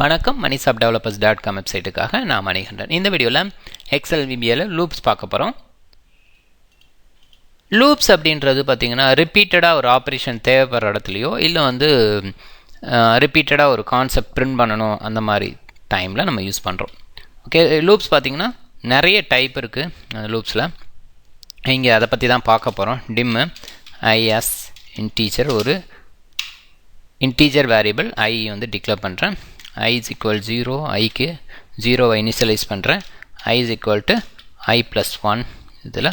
வணக்கம். மணிசாப் developers dot com வெப்சைட்டுக்காக நான் மணிகண்டன். இந்த வீடியோவில் எக்ஸல் விபிஎல் லூப்ஸ் பார்க்க போகிறோம் லூப்ஸ் அப்படின்றது பார்த்திங்கன்னா ரிப்பீட்டடாக ஒரு ஆப்ரேஷன் தேவைப்படுற இடத்துலையோ இல்லை வந்து ரிப்பீட்டடாக ஒரு கான்செப்ட் பிரிண்ட் பண்ணணும் அந்த மாதிரி டைமில் நம்ம யூஸ் பண்ணுறோம் ஓகே லூப்ஸ் பார்த்திங்கன்னா நிறைய டைப் இருக்குது அந்த லூப்ஸில். இங்கே அதை பற்றி தான் பார்க்க போகிறோம் டிம்மு ஐஎஸ் இன்டீச்சர் ஒரு இன்டீஜர் வேரியபிள் ஐ வந்து டிக்ளேர் பண்ணுறேன் ஐ இஸ் ஈக்குவல் ஜீரோ ஐக்கு ஜீரோவை இனிஷியலைஸ் பண்ணுறேன் I is equal to I plus one இதில்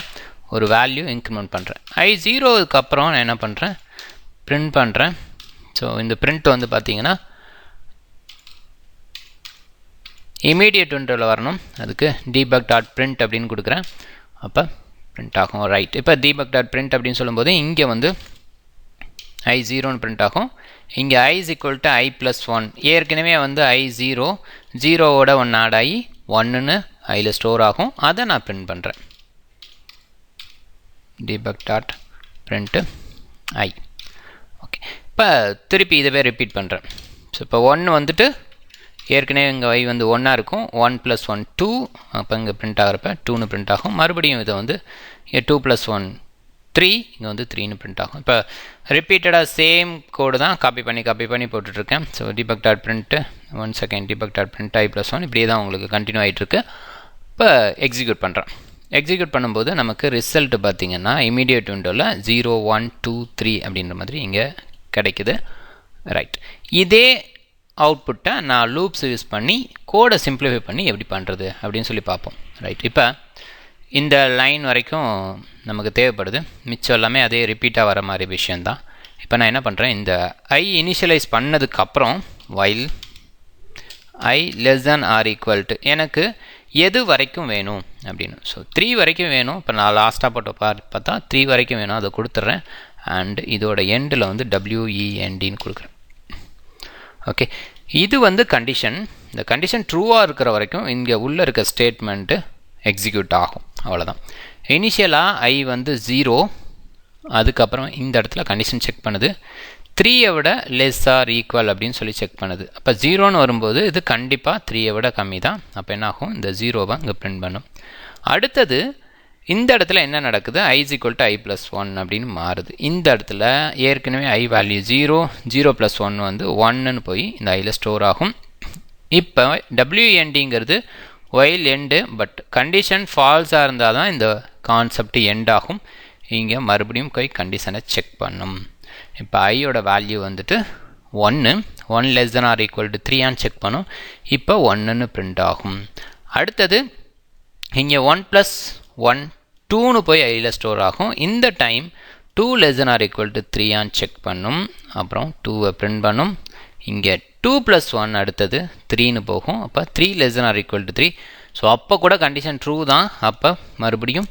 ஒரு வேல்யூ இன்க்ரிமெண்ட் பண்ணுறேன் ஐ ஜீரோவுக்கு அப்புறம் நான் என்ன பண்ணுறேன் பிரிண்ட் பண்ணுறேன் ஸோ இந்த பிரிண்ட் வந்து பார்த்தீங்கன்னா இமீடியட் விண்டோவில் வரணும். அதுக்கு டீபக் டாட் பிரிண்ட் அப்படின்னு கொடுக்குறேன். அப்போ பிரிண்ட் ஆகும். ரைட் இப்போ தீபக் டாட் பிரிண்ட் அப்படின்னு சொல்லும்போது இங்கே வந்து ஐ ஜீரோன்னு பிரிண்ட் ஆகும். இங்கே I is equal to I plus one ஏற்கனவே வந்து ஐ ஜீரோ ஜீரோவோட ஒன் ஆட் ஆகி ஒன்றுன்னு ஐயில் ஸ்டோர் ஆகும். அதை நான் பிரிண்ட் பண்ணுறேன் debug dot print I okay இப்போ திருப்பி இதவே ரிப்பீட் பண்ணுறேன் ஸோ இப்போ ஒன்று வந்துட்டு ஏற்கனவே இங்கே ஐ வந்து ஒன்னாக இருக்கும். ஒன் ப்ளஸ் ஒன் டூ அப்போ இங்கே பிரிண்ட் ஆகிறப்ப டூன்னு பிரிண்ட் ஆகும். மறுபடியும் இதை வந்து டூ ப்ளஸ் ஒன் த்ரீ இங்கே வந்து த்ரீன்னு பிரிண்ட் ஆகும். இப்போ ரிப்பீட்டடாக சேம் கோடு தான் காப்பி பண்ணி காப்பி பண்ணி போட்டுட்ருக்கேன். So debug dot print one second debug dot print I plus one இப்படியே தான் உங்களுக்கு கண்டினியூ ஆகிட்டுருக்கு இப்போ எக்ஸிக்யூட் பண்ணுறேன் எக்ஸிக்யூட் பண்ணும்போது நமக்கு ரிசல்ட் பார்த்திங்கன்னா இமீடியட் விண்டோவில் ஜீரோ ஒன் டூ த்ரீ அப்படின்ற மாதிரி இங்கே கிடைக்குது. ரைட் இதே அவுட்புட்டை நான் லூப்ஸ் யூஸ் பண்ணி கோடை சிம்பிளிஃபை பண்ணி எப்படி பண்ணுறது அப்படின்னு சொல்லி பார்ப்போம். ரைட் இப்போ இந்த லைன் வரைக்கும் நமக்கு தேவைப்படுது. மிச்சம் எல்லாமே அதே ரிப்பீட்டாக வர மாதிரி விஷயந்தான் இப்போ நான் என்ன பண்ணுறேன் இந்த ஐ இனிஷியலைஸ் பண்ணதுக்கப்புறம் while I less than or equal to எனக்கு எது வரைக்கும் வேணும் அப்படின்னு. ஸோ த்ரீ வரைக்கும் வேணும். இப்போ நான் லாஸ்ட்டாக போட்டு பா பார்த்தா த்ரீ வரைக்கும் வேணும். அதை கொடுத்துட்றேன். அண்ட் இதோட எண்டில் வந்து டபிள்யூஇஎன்டின்னு கொடுக்குறேன். ஓகே இது வந்து கண்டிஷன் இந்த கண்டிஷன் ட்ரூவாக இருக்கிற வரைக்கும் இங்கே உள்ளே இருக்க ஸ்டேட்மெண்ட்டு எக்ஸிக்யூட் ஆகும். அவ்வளோதான் இனிஷியலாக ஐ வந்து ஜீரோ அதுக்கப்புறம் இந்த இடத்துல கண்டிஷன் செக் பண்ணுது. த்ரீயை விட லெஸ் ஆர் ஈக்குவல் அப்படின்னு சொல்லி செக் பண்ணுது. அப்போ ஜீரோன்னு வரும்போது இது கண்டிப்பாக த்ரீயை விட கம்மி தான் அப்போ என்ன ஆகும் இந்த ஜீரோவை இங்கே பிரிண்ட் பண்ணும். அடுத்தது இந்த இடத்துல என்ன நடக்குது? I equal to I plus one அப்படின்னு மாறுது. இந்த இடத்துல ஏற்கனவே I value zero zero plus one வந்து ஒன்னுன்னு போய் இந்த ஐயில் ஸ்டோர் ஆகும். இப்போ டபிள்யூஎன்டிங்கிறது ஒயில் எண்டு பட் கண்டிஷன் ஃபால்ஸாக இருந்தால் தான் இந்த கான்செப்ட் எண்ட் ஆகும். இங்கே மறுபடியும் போய் கண்டிஷனை செக் பண்ணும். இப்போ ஐயோட வேல்யூ வந்துட்டு ஒன்று one less than or equal to த்ரீயான்னு check பண்ணும். இப்போ ஒன்றுன்னு பிரிண்ட் ஆகும். அடுத்தது இங்கே ஒன் ப்ளஸ் ஒன் டூன்னு போய் ஐயில் ஸ்டோர் ஆகும். இந்த time two less than or equal to த்ரீயான்னு check பண்ணும். அப்புறம் டூவை பிரிண்ட் பண்ணும். இங்கே டூ ப்ளஸ் ஒன் அடுத்தது த்ரீன்னு போகும். அப்போ three less or equal to three so அப்போ கூட கண்டிஷன் ட்ரூ தான். அப்போ மறுபடியும்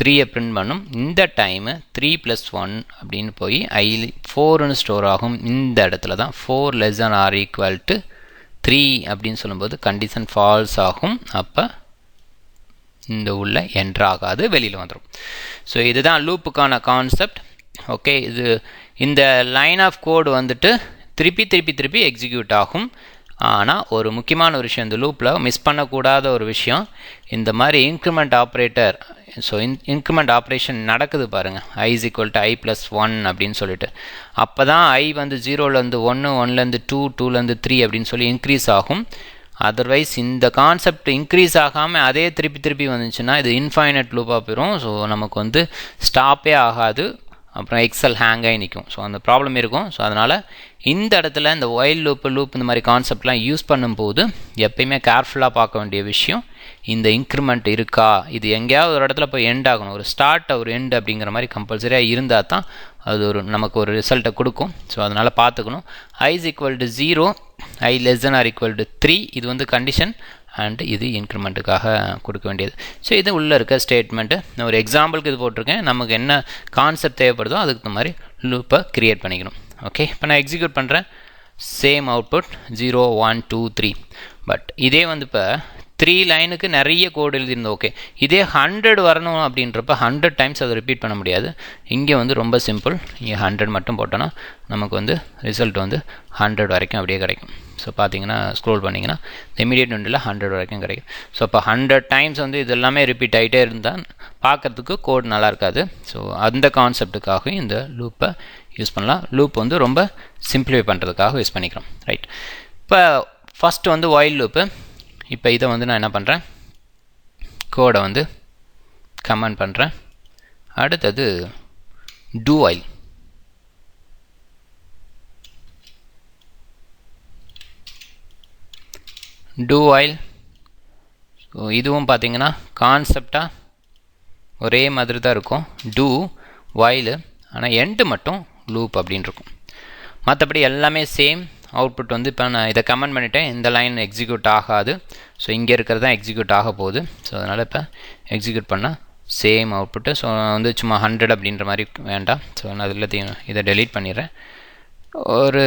த்ரீயை பிரிண்ட் பண்ணும். இந்த டைமு த்ரீ ப்ளஸ் ஒன் அப்படின்னு போய் ஐ ஃபோர்னு ஸ்டோர் ஆகும். இந்த இடத்துல தான் four less or equal to three அப்படின்னு சொல்லும்போது கண்டிஷன் ஃபால்ஸ் ஆகும். அப்போ இந்த உள்ள என்ட்ராகாது வெளியில் வந்துடும் ஸோ இதுதான் லூப்புக்கான கான்செப்ட் ஓகே இது இந்த லைன் ஆஃப் கோடு வந்துட்டு திருப்பி திருப்பி திருப்பி எக்ஸிக்யூட் ஆகும். ஆனால் ஒரு முக்கியமான ஒரு விஷயம் இந்த லூப்பில் மிஸ் பண்ணக்கூடாத ஒரு விஷயம் இந்த மாதிரி increment operator so in increment operation நடக்குது பாருங்கள் I is equal to I plus one அப்படின்னு சொல்லிட்டு. அப்போ தான் ஐ வந்து ஜீரோலேருந்து ஒன்று ஒன்லேருந்து டூ டூலேருந்து த்ரீ அப்படின்னு சொல்லி இன்க்ரீஸ் ஆகும். அதர்வைஸ் இந்த கான்செப்ட் இன்க்ரீஸ் ஆகாமல் அதே திருப்பி திருப்பி வந்துச்சுன்னா இது இன்ஃபைனட் லூப்பாக போயிடும் ஸோ நமக்கு வந்து ஸ்டாப்பே ஆகாது. அப்புறம் எக்ஸல் ஹேங் ஆகி நிற்கும் ஸோ அந்த ப்ராப்ளம் இருக்கும். ஸோ அதனால் இந்த இடத்துல இந்த ஒயில் லூப்பு லூப் இந்த மாதிரி கான்செப்ட்லாம் யூஸ் பண்ணும்போது எப்பயுமே கேர்ஃபுல்லாக பார்க்க வேண்டிய விஷயம் இந்த இன்க்ரிமெண்ட் இருக்கா? இது எங்கேயாவது ஒரு இடத்துல போய் எண்ட் ஆகணும். ஒரு ஸ்டார்ட் ஒரு எண்ட் அப்படிங்கிற மாதிரி கம்பல்சரியாக இருந்தால் தான் அது ஒரு நமக்கு ஒரு ரிசல்ட்டை கொடுக்கும். ஸோ அதனால் பார்த்துக்கணும். I is equal to zero i less than or equal to three இது வந்து கண்டிஷன் அண்ட் இது இன்க்ரிமெண்ட்டுக்காக கொடுக்க வேண்டியது. ஸோ இது உள்ளே இருக்க ஸ்டேட்மெண்ட்டு நான் ஒரு எக்ஸாம்பிளுக்கு இது போட்டிருக்கேன். நமக்கு என்ன கான்செப்ட் தேவைப்படுதோ அதுக்கு தகுந்த மாதிரி லூப்பை க்ரியேட் பண்ணிக்கணும். ஓகே இப்போ நான் எக்ஸிக்யூட் பண்ணுறேன் same output zero one two three but இதே வந்து இப்போ த்ரீ லைனுக்கு நிறைய கோடு எழுதியிருந்தோம் ஓகே இதே ஹண்ட்ரட் வரணும் அப்படின்றப்ப ஹண்ட்ரட் டைம்ஸ் அதை ரிப்பீட் பண்ண முடியாது. இங்கே வந்து ரொம்ப சிம்பிள் இங்கே ஹண்ட்ரட் மட்டும் போட்டோன்னா நமக்கு வந்து ரிசல்ட் வந்து ஹண்ட்ரட் வரைக்கும் அப்படியே கிடைக்கும். ஸோ பார்த்தீங்கன்னா ஸ்க்ரோல் பண்ணிங்கன்னா இந்த இமீடியட் விண்டில் ஹண்ட்ரட் வரைக்கும் கிடைக்கும். ஸோ இப்போ ஹண்ட்ரட் டைம்ஸ் வந்து இது எல்லாமே ரிப்பீட் ஆகிட்டே இருந்தால் பார்க்குறதுக்கு கோட் நல்லா இருக்காது. ஸோ அந்த கான்செப்டுக்காகவும் இந்த லூப்பை யூஸ் பண்ணலாம். லூப் வந்து ரொம்ப சிம்பிளிஃபை பண்ணுறதுக்காக யூஸ் பண்ணிக்கிறோம். ரைட் இப்போ ஃபஸ்ட்டு வந்து ஒயில் லூப்பு இப்போ இதை வந்து நான் என்ன பண்ணுறேன் கோடை வந்து கமெண்ட் பண்ணுறேன் அடுத்தது do while do while so இதுவும் பார்த்தீங்கன்னா கான்செப்டாக ஒரே மாதிரி தான் இருக்கும். டூ வாயில் ஆனால் எண்டு மட்டும் லூப் அப்படின்னு இருக்கும். மற்றபடி எல்லாமே சேம் அவுட்புட் வந்து இப்போ நான் இதை கமெண்ட் பண்ணிட்டேன். இந்த லைன் எக்ஸிக்யூட் ஆகாது. ஸோ இங்கே இருக்கிறது தான் எக்ஸிக்யூட் ஆக போகுது. ஸோ அதனால் இப்போ எக்ஸிக்யூட் பண்ணால் சேம் அவுட்புட்டு ஸோ வந்து சும்மா ஹண்ட்ரட் அப்படின்ற மாதிரி வேண்டாம். ஸோ நான் எல்லாத்தையும் இதை டெலீட் பண்ணிடுறேன். ஒரு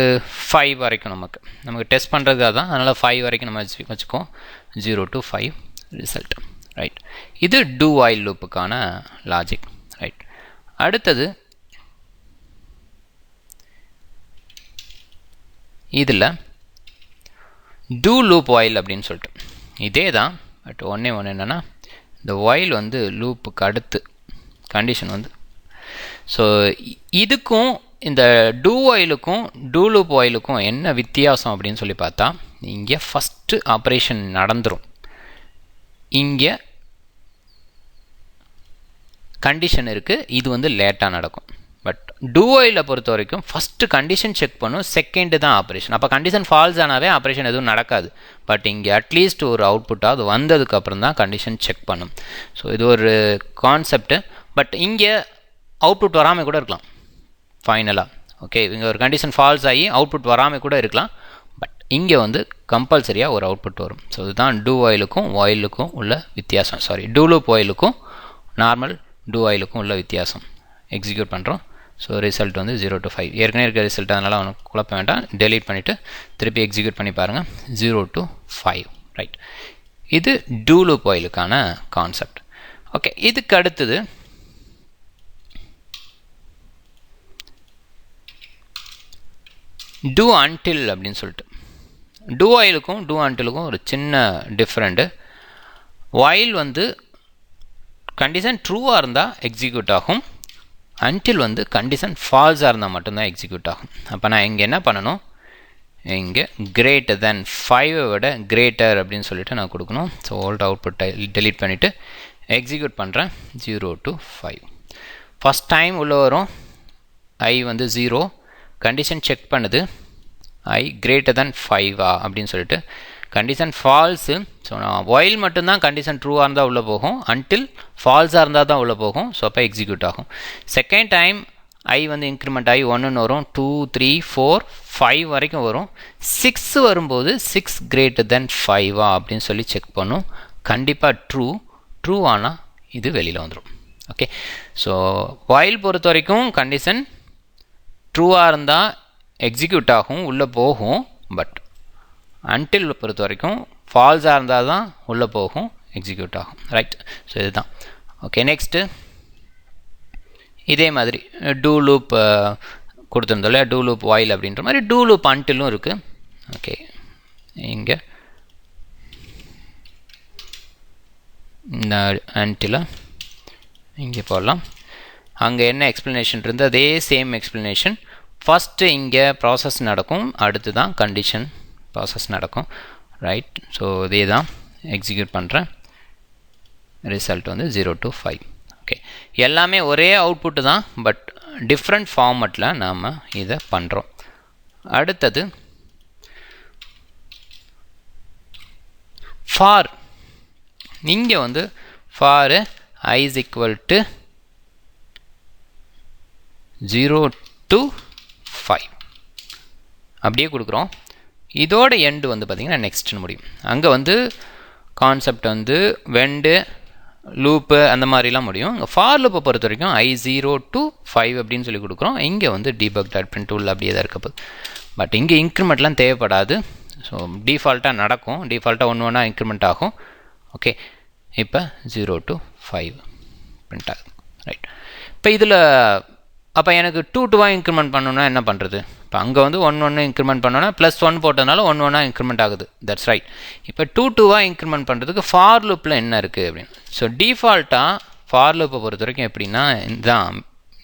ஃபைவ் வரைக்கும் நமக்கு. நமக்கு டெஸ்ட் பண்ணுறது அதான். அதனால் ஃபைவ் வரைக்கும் நம்ம வச்சு வச்சுக்கோம் zero to five result right இது டூ ஆயில் லூப்புக்கான லாஜிக் ரைட் அடுத்தது இதில் டூ லூப் ஒயில் அப்படின்னு சொல்லிட்டு இதே தான் பட் ஒன்றே ஒன்று என்னென்னா இந்த ஒயில் வந்து லூப்புக்கு அடுத்து கண்டிஷன் வந்து. ஸோ இதுக்கும் இந்த டூ ஆயிலுக்கும் டூ லூப் ஆயிலுக்கும் என்ன வித்தியாசம் அப்படின்னு சொல்லி பார்த்தா இங்கே ஃபஸ்ட்டு ஆப்ரேஷன் நடந்துடும் இங்கே கண்டிஷன் இருக்குது இது வந்து லேட்டாக நடக்கும். பட் டூ பொறுத்த வரைக்கும் ஃபஸ்ட்டு கண்டிஷன் செக் பண்ணும் செகண்டு தான் ஆப்ரேஷன் அப்போ கண்டிஷன் ஃபால்ஸ் ஆனாவே ஆப்ரேஷன் எதுவும் நடக்காது. பட் இங்கே அட்லீஸ்ட் ஒரு அவுட்புட்டாக அது வந்ததுக்கப்புறம் தான் கண்டிஷன் செக் பண்ணும். ஸோ இது ஒரு கான்செப்ட்டு பட் இங்கே அவுட்புட் வராமல் கூட இருக்கலாம். ஃபைனலாக ஓகே இங்கே ஒரு கண்டிஷன் ஃபால்ஸ் ஆகி அவுட்புட் வராமல் கூட இருக்கலாம். பட் இங்கே வந்து கம்பல்சரியாக ஒரு அவுட்புட் வரும். ஸோ இதுதான் டூ ஆயிலுக்கும் ஆயிலுக்கும் உள்ள வித்தியாசம். சாரி டூலூப் ஆயிலுக்கும் நார்மல் டூ ஆயிலுக்கும் உள்ள வித்தியாசம். எக்ஸிக்யூட் பண்ணுறோம் ஸோ ரிசல்ட் வந்து ஜீரோ டு ஃபைவ் ஏற்கனவே இருக்க ரிசல்ட் அதனால் அவனுக்கு குழப்ப வேண்டாம். டெலீட் பண்ணிவிட்டு திருப்பி எக்ஸிக்யூட் பண்ணி பாருங்கள் ஜீரோ டு ஃபைவ் ரைட் இது டூலு பாயிலுக்கான கான்செப்ட் ஓகே இதுக்கு அடுத்தது டூ அன்டில் அப்படின்னு சொல்லிட்டு. டூ ஆயிலுக்கும் டூ அன்டிலுக்கும் ஒரு சின்ன டிஃப்ரெண்ட்டு வாயில் வந்து கண்டிஷன் ட்ரூவாக இருந்தால் எக்ஸிக்யூட் ஆகும். அன்டில் வந்து கண்டிஷன் ஃபால்ஸாக இருந்தால் மட்டும்தான் எக்ஸிக்யூட் ஆகும். அப்போ நான் இங்கே என்ன பண்ணணும்? இங்கே கிரேட்டர் தென் ஃபைவை விட கிரேட்டர் அப்படின்னு சொல்லிட்டு நான் கொடுக்கணும். ஸோ ஓல்ட் அவுட்புட் டெலீட் பண்ணிவிட்டு எக்ஸிக்யூட் பண்ணுறேன் zero to five first time உள்ளே வரும். ஐ வந்து ஜீரோ கண்டிஷன் செக் பண்ணுது. ஐ கிரேட்டர் தென் ஃபைவா அப்படின்னு சொல்லிட்டு கண்டிஷன் ஃபால்ஸு ஸோ நான் ஒயில் மட்டும்தான் கண்டிஷன் ட்ரூவாக இருந்தால் உள்ளே போகும் அன்டில் ஃபால்ஸாக இருந்தால் தான் உள்ளே போகும் ஸோ அப்போ எக்ஸிக்யூட் ஆகும். செகண்ட் டைம் ஐ வந்து இன்க்ரிமெண்ட் ஆகி ஒன்றுன்னு வரும் டூ த்ரீ ஃபோர் ஃபைவ் வரைக்கும் வரும். சிக்ஸ் வரும்போது சிக்ஸ் கிரேட்டர் தென் ஃபைவா அப்படின்னு சொல்லி செக் பண்ணும். கண்டிப்பாக ட்ரூ ட்ரூ ஆனால் இது வெளியில் வந்துடும் ஓகே ஸோ ஒயில் பொறுத்த வரைக்கும் கண்டிஷன் ட்ரூவாக இருந்தால் எக்ஸிக்யூட் ஆகும் உள்ளே போகும் பட் அன்டில் பொறுத்த வரைக்கும் ஃபால்ஸாக இருந்தால் தான் உள்ளே போகும் எக்ஸிக்யூட் ஆகும். ரைட் ஸோ இதுதான். ஓகே நெக்ஸ்ட்டு இதே மாதிரி டூ லூப் கொடுத்துருந்தோம் இல்லையா? டூ லூப் வாயில் அப்படின்ற மாதிரி டூ லூப் அன்டிலும் இருக்குது ஓகே இங்கே. இந்த அன்டில் இங்கே போடலாம். அங்கே என்ன எக்ஸ்ப்ளனேஷன் இருந்து அதே சேம் எக்ஸ்ப்ளனேஷன் ஃபஸ்ட்டு இங்கே ப்ராசஸ் நடக்கும் அடுத்து தான் கண்டிஷன் ப்ராசஸ் நடக்கும் ரைட் ஸோ இதே தான் எக்ஸிக்யூட் பண்ணுறேன் ரிசல்ட் வந்து ஜீரோ டு ஃபைவ் ஓகே எல்லாமே ஒரே அவுட்புட்டு தான் பட் டிஃப்ரெண்ட் ஃபார்மட்டில் நாம் இதை பண்ணுறோம் அடுத்தது ஃபார் இங்கே வந்து for i is equal to zero to five அப்படியே கொடுக்குறோம். இதோட எண்டு வந்து பார்த்திங்கன்னா நெக்ஸ்ட்னு முடியும். அங்கே வந்து கான்செப்ட் வந்து வெண்டு லூப்பு அந்த மாதிரிலாம் முடியும். இங்கே ஃபார் லூப்பை பொறுத்த வரைக்கும் ஐ ஜீரோ டு ஃபைவ் அப்படின்னு சொல்லி கொடுக்குறோம். இங்கே வந்து டிபக் டாட் பிரிண்ட் டூல் அப்படியே தான் இருக்க. போகுது பட் இங்கே இன்க்ரிமெண்ட்லாம் தேவைப்படாது. ஸோ டிஃபால்ட்டாக நடக்கும். டிஃபால்ட்டாக ஒன்று ஒன்றா இன்க்ரிமெண்ட் ஆகும். ஓகே இப்போ ஜீரோ டு ஃபைவ் பிரிண்ட் ஆகுது. ரைட் இப்போ இதில் அப்போ எனக்கு டூ டூவாக இன்க்ரிமெண்ட் பண்ணணுன்னா என்ன பண்ணுறது இப்போ அங்கே வந்து ஒன் ஒன்று இன்க்ரிமெண்ட் பண்ணோன்னா ப்ளஸ் ஒன் போட்டதுனால ஒன் ஒன்னாக இன்க்ரிமெண்ட் ஆகுது. தட்ஸ் ரைட் இப்போ டூ டூவாக இன்க்ரிமெண்ட் பண்ணுறதுக்கு ஃபார் லூப்பில் என்ன இருக்குது அப்படின்னு. ஸோ டிஃபால்ட்டாக ஃபார் லூப்பை பொறுத்த வரைக்கும் எப்படின்னா இதுதான்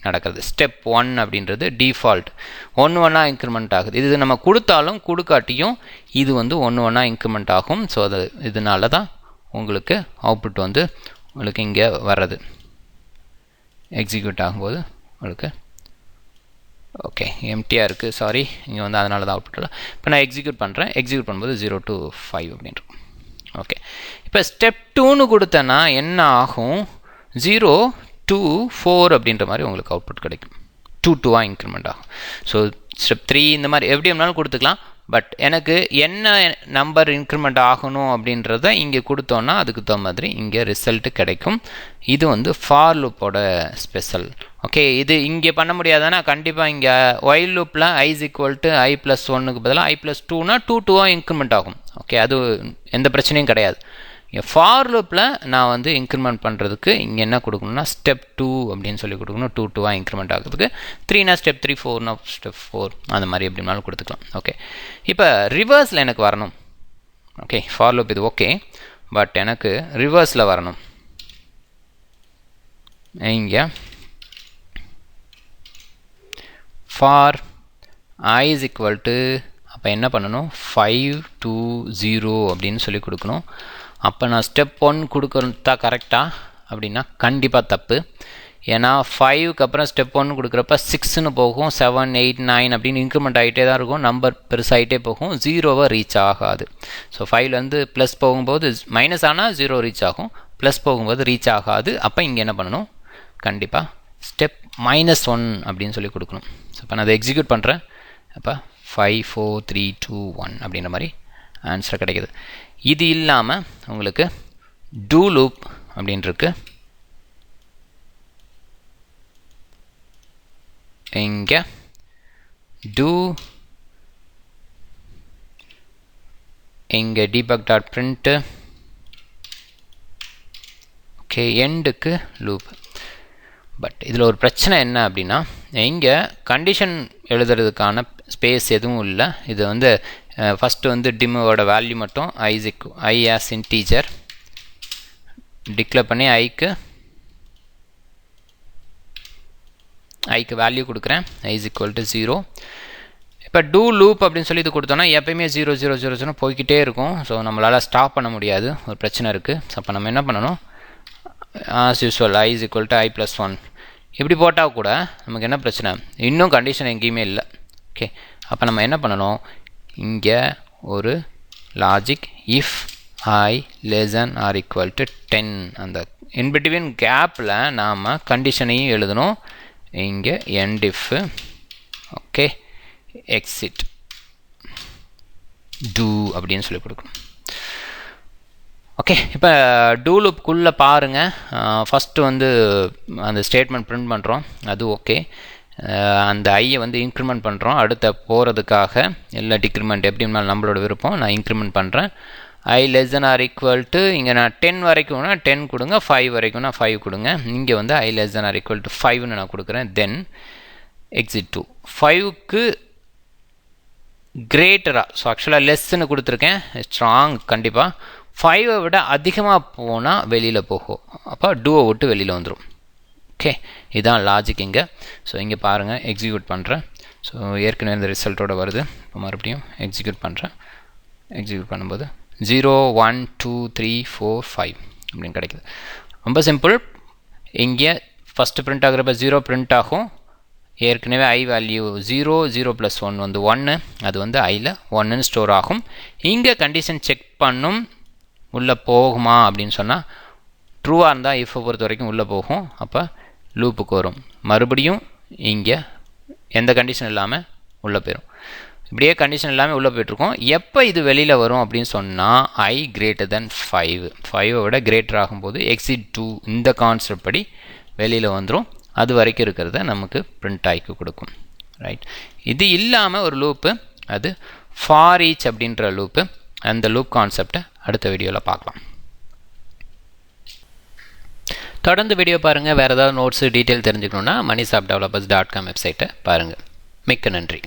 நடக்கிறது. ஸ்டெப் ஒன் அப்படின்றது டிஃபால்ட் ஒன்று ஒன்றா இன்க்ரிமெண்ட் ஆகுது. இது நம்ம கொடுத்தாலும் கொடுக்காட்டியும் இது வந்து ஒன்று ஒன்றா இன்க்ரிமெண்ட் ஆகும். ஸோ அது இதனால தான் உங்களுக்கு அவுட்புட் வந்து உங்களுக்கு இங்கே வர்றது. எக்ஸிக்யூட் ஆகும்போது உங்களுக்கு ஓகே எம்டியாக இருக்குது சாரி இங்கே வந்து அதனால தான் அவுட்புட் இப்போ நான் எக்ஸிக்யூட் பண்ணுறேன் எக்ஸிக்யூட் பண்ணும்போது ஜீரோ டு ஃபைவ் அப்படின்றோம் ஓகே இப்போ ஸ்டெப் டூன்னு கொடுத்தேன்னா என்ன ஆகும்? ஜீரோ டூ ஃபோர் அப்படின்ற மாதிரி உங்களுக்கு அவுட்புட் கிடைக்கும். டூ டூவாக இன்க்ரிமெண்ட் ஆகும். ஸோ ஸ்டெப் த்ரீ இந்த மாதிரி எப்படி வேணாலும் கொடுத்துக்கலாம். பட் எனக்கு என்ன நம்பர் இன்க்ரிமெண்ட் ஆகணும் அப்படின்றத இங்கே கொடுத்தோன்னா அதுக்கு தகுந்த மாதிரி இங்கே ரிசல்ட்டு கிடைக்கும். இது வந்து ஃபார் லுப்போட ஸ்பெஷல் ஓகே இது இங்கே பண்ண முடியாதானா? கண்டிப்பாக இங்கே ஒயில் லூப்பில் i is equal to i plus ஒன்னுக்கு பதிலாக ஐ ப்ளஸ் டூனா டூ டூவாக இன்க்ரிமெண்ட் ஆகும். ஓகே அது எந்த பிரச்சனையும் கிடையாது. இங்கே ஃபார் லூப்பில் நான் வந்து இன்க்ரிமெண்ட் பண்ணுறதுக்கு இங்கே என்ன கொடுக்கணும்னா ஸ்டெப் டூ அப்படின்னு சொல்லி கொடுக்கணும். டூ டூவாக இன்க்ரிமெண்ட் ஆகிறதுக்கு. த்ரீனா ஸ்டெப் த்ரீ ஃபோர்னா ஸ்டெப் ஃபோர் அந்த மாதிரி எப்படினாலும் கொடுத்துக்கலாம். ஓகே இப்போ ரிவர்ஸில் எனக்கு வரணும். ஓகே ஃபார் லூப் இது ஓகே பட் எனக்கு ரிவர்ஸில் வரணும். இங்கே for i is equal to அப்போ என்ன பண்ணணும்? ஃபைவ் டூ ஜீரோ அப்படின்னு சொல்லி கொடுக்கணும். அப்போ நான் ஸ்டெப் ஒன் கொடுக்குறதா கரெக்டாக அப்படின்னா கண்டிப்பாக தப்பு. ஏன்னா ஃபைவ்க்கு அப்புறம் ஸ்டெப் ஒன் கொடுக்குறப்ப சிக்ஸ்னு போகும் செவன் எயிட் நைன் அப்படின்னு இன்க்ரிமெண்ட் ஆகிட்டே தான் இருக்கும். நம்பர் பெருசாகிட்டே போகும் ஜீரோவை ரீச் ஆகாது. ஸோ ஃபைவ்லேருந்து ப்ளஸ் போகும்போது மைனஸ் ஆனால் ஜீரோ ரீச் ஆகும். ப்ளஸ் போகும்போது ரீச் ஆகாது. அப்போ இங்கே என்ன பண்ணணும்? கண்டிப்பாக ஸ்டெப் மைனஸ் ஒன் அப்படின்னு சொல்லி கொடுக்கணும். ஸோ இப்போ நான் அதை எக்ஸிக்யூட் பண்ணுறேன் அப்போ five four three two one அப்படின்ற மாதிரி ஆன்சர் கிடைக்குது. இது இல்லாமல் உங்களுக்கு டூ லூப் அப்படின்ட்டுருக்கு இங்கே டூ இங்கே டீபக் டாட் பிரிண்ட்டு ஓகே எண்டுக்கு லூப் பட் இதில் ஒரு பிரச்சனை என்ன அப்படின்னா இங்கே கண்டிஷன் எழுதுறதுக்கான ஸ்பேஸ் எதுவும் இல்லை. இது வந்து ஃபஸ்ட்டு வந்து டிம்மோட வேல்யூ மட்டும் ஐசிக் i as integer declare பண்ணி ஐக்கு ஐக்கு வேல்யூ கொடுக்குறேன். I is equal to zero இப்போ டூ லூப் அப்படின்னு சொல்லி இது கொடுத்தோன்னா எப்பயுமே ஜீரோ ஜீரோ ஜீரோ ஜீரோ போய்கிட்டே இருக்கும். ஸோ நம்மளால் ஸ்டாப் பண்ண முடியாது. ஒரு பிரச்சனை இருக்குது ஸோ அப்போ நம்ம என்ன பண்ணணும்? As usual i is equal to i plus one இப்படி போட்டால் கூட நமக்கு என்ன பிரச்சனை? இன்னும் கண்டிஷன் எங்கேயுமே இல்லை. ஓகே அப்போ நம்ம என்ன பண்ணணும்? இங்கே ஒரு logic if i less than or equal to ten அந்த இன்பிட்வீன் கேப்பில் நாம் கண்டிஷனையும் எழுதணும். இங்கே end if okay exit do அப்படின்னு சொல்லி கொடுக்கணும். ஓகே இப்போ டூலுப்புக்குள்ளே பாருங்கள் ஃபஸ்ட்டு வந்து அந்த ஸ்டேட்மெண்ட் பிரிண்ட் பண்ணுறோம் அது ஓகே அந்த ஐயை வந்து இன்க்ரிமெண்ட் பண்ணுறோம் அடுத்த போகிறதுக்காக இல்லை டிக்ரிமெண்ட் எப்படி இருந்தாலும் நம்மளோட விருப்பம். நான் இன்க்ரிமெண்ட் பண்ணுறேன் I less than or equal to இங்கே நான் டென் வரைக்கும்னா டென் கொடுங்க. ஃபைவ் வரைக்கும்னா ஃபைவ் கொடுங்க. இங்கே வந்து i less than or equal to ஃபைவ்னு நான் கொடுக்குறேன். தென் எக்ஸிட் டூ ஃபைவுக்கு கிரேட்டராக ஸோ ஆக்சுவலாக லெஸ்ஸுன்னு கொடுத்துருக்கேன். ஸ்ட்ராங் கண்டிப்பாக ஃபைவை விட அதிகமாக போனால் வெளியில் போகும் அப்போ டூவை விட்டு வெளியில் வந்துடும் ஓகே இதுதான் லாஜிக் இங்கே. ஸோ இங்கே பாருங்கள் எக்ஸிக்யூட் பண்ணுறேன் ஸோ ஏற்கனவே இந்த ரிசல்ட்டோட வருது. இப்போ மறுபடியும் எக்ஸிக்யூட் பண்ணுறேன் எக்ஸிக்யூட் பண்ணும்போது zero one two three four five அப்படின்னு கிடைக்குது. ரொம்ப சிம்பிள் இங்கே ஃபஸ்ட்டு பிரிண்ட் ஆகிறப்ப ஜீரோ பிரிண்ட் ஆகும். ஏற்கனவே i value zero zero plus one வந்து ஒன்று அது வந்து ஐயில் ஒன்றுன்னு ஸ்டோர் ஆகும். இங்கே கண்டிஷன் செக் பண்ணும். உள்ளே போகுமா அப்படின்னு சொன்னால் ட்ரூவாக இருந்தால் இஃபை பொறுத்த வரைக்கும் உள்ளே போகும். அப்போ லூப்புக்கு வரும். மறுபடியும் இங்கே எந்த கண்டிஷன் இல்லாமல் உள்ளே போயிடும் இப்படியே கண்டிஷன் இல்லாமல் உள்ளே போயிட்டுருக்கோம் எப்போ இது வெளியில் வரும் அப்படின்னு சொன்னால் ஐ கிரேட்டர் தென் ஃபைவ் ஃபைவை விட கிரேட்டர் ஆகும்போது எக்ஸிட் டூ இந்த கான்செப்ட் படி வெளியில் வந்துடும் அது வரைக்கும் இருக்கிறத நமக்கு பிரிண்ட் ஆகி கொடுக்கும். ரைட் இது இல்லாமல் ஒரு லூப்பு அது ஃபார் ஈச் அப்படின்ற லூப்பு அந்த லூப் கான்செப்டை அடுத்த வீடியோவில் பார்க்கலாம். தொடர்ந்து வீடியோ பாருங்கள் வேறு ஏதாவது நோட்ஸு டீட்டெயில் தெரிஞ்சுக்கணுன்னா மணிசாப் டெவலப்பர்ஸ் டாட் காம் வெப்சைட்டை பாருங்கள் மிக்க நன்றி.